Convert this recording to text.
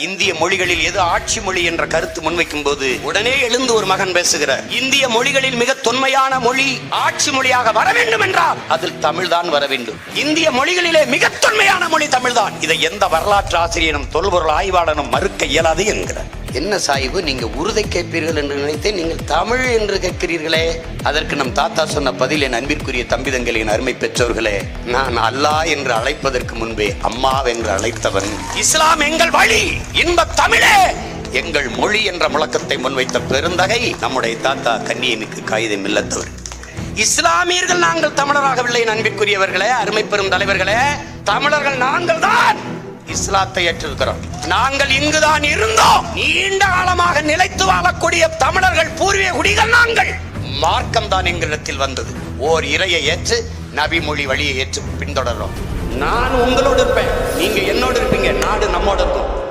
இந்திய மொழிகளில் எது ஆட்சி மொழி என்ற கருத்து முன்வைக்கும் போது உடனே எழுந்து ஒரு மகன் பேசுகிறார். இந்திய மொழிகளில் மிக தொன்மையான மொழி ஆட்சி மொழியாக வர வேண்டும் என்றால் அதில் தமிழ்தான் வர வேண்டும். இந்திய மொழிகளிலே மிக தொன்மையான மொழி தமிழ்தான். இதை எந்த வரலாற்று ஆசிரியனும் தொல்பொருள் ஆய்வாளனும் மறுக்க இயலாது என்கிறார். என்ன சாய்வு? நீங்க உருதை கேட்பீர்கள் என்று நினைத்தேன். நீங்கள் தமிழ் என்று கேட்கிறீர்களே. அதற்கு நம் தாத்தா சொன்ன பதில் என் அன்பிற்குரிய தம்பிதங்களின் அருமை பெற்றோர்களே. நான் அல்லாஹ் என்று அழைப்பதற்கு முன்பே அம்மா என்று அழைத்தவன். இஸ்லாம் எங்கள் வழி இன்ப தமிழே. எங்கள் மொழி என்ற முழக்கத்தை முன்வைத்த பெருந்தகை நம்முடைய தாத்தா கன்னியனுக்கு காகிதம் இல்லத்தவர். இஸ்லாமியர்கள் நாங்கள் தமிழராகவில்லை அன்பிற்குரியவர்களே அருமை பெரும் தலைவர்களே. தமிழர்கள் நாங்கள் தான் இஸ்லாத்தை ஏற்றிருக்கிறோம். நாங்கள் இங்குதான் இருந்தோம். நீண்ட காலமாக நிலைத்து வாழக்கூடிய தமிழர்கள் பூர்வீக குடிகள் நாங்கள். மார்க்கம் தான் எங்களிடத்தில் வந்தது. ஓர் இறையை ஏற்று நபி மொழி வழியை ஏற்று பின்தொடர்றோம். நான் உங்களோடு இருப்பேன். நீங்க என்னோடு இருப்பீங்க. நாடு நம்மோடு இருக்கும்.